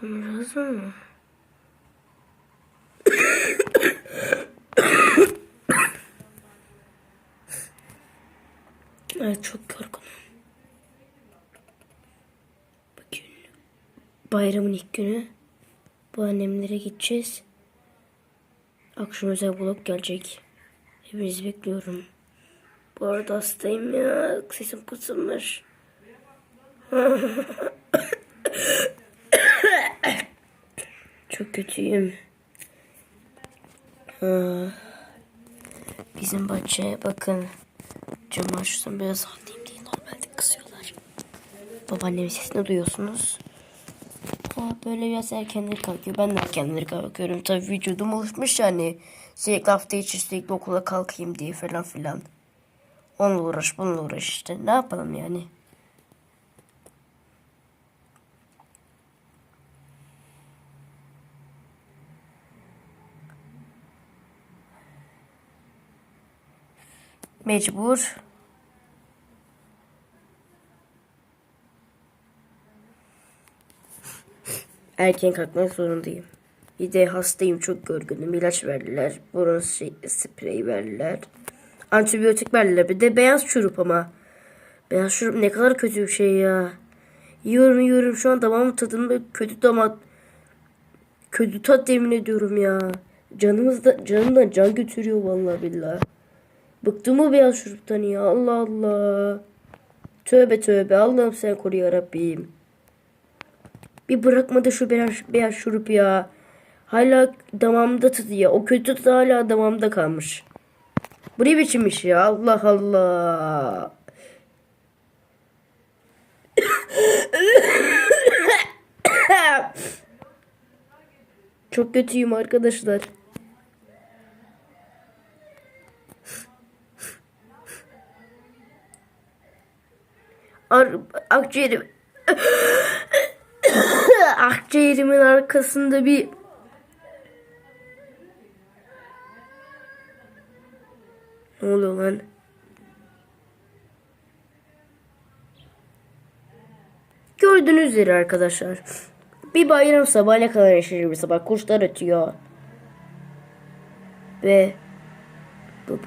Kamera hazır mı? evet çok yorgunum. Bugün bayramın ilk günü. Bu annemlere gideceğiz. Akşam özel vlog gelecek. Hepinizi bekliyorum. Bu arada hastayım ya. Sesim kısılmış. Çok kötüyüm. Bizim bahçeye bakın. Camı açsam biraz rahatlayayım diye normalde kısıyorlar. Babaannemin sesini duyuyorsunuz. Aa, böyle biraz erkenleri kalkıyor. Ben de erkenleri kalkıyorum. Tabii vücudum oluşmuş yani. Sürekli hafta içi sürekli okula kalkayım diye falan filan. Onunla uğraş bununla uğraş işte. Ne yapalım yani. Mecbur. Erken kalkmak zorundayım. Bir de hastayım çok yorgunum. İlaç verdiler. Burun şey, spreyi verdiler. Antibiyotik verdiler. Bir de beyaz şurup ama. Beyaz şurup ne kadar kötü bir şey ya. Yiyorum yiyorum şu an damağımın tadında kötü damak. Kötü tat yemin ediyorum ya. Canımızda canımdan can götürüyor vallahi billahi. Bıktım o beyaz şuruptan ya. Allah Allah. Tövbe tövbe. Allah'ım sen koru ya Rabbim. Bir bırakmadı şu beyaz, beyaz şurup ya. Hala damağımda tadı ya. O kötü tadı hala damağımda kalmış. Bu ne biçim iş ya? Allah Allah. Çok kötüyüm arkadaşlar. Akciğerim akciğerimin arkasında bir ne oluyor lan? Gördüğünüz üzere arkadaşlar. Bir bayram sabah ne kadar yaşayır bir sabah. Kuşlar ötüyor. Ve bu.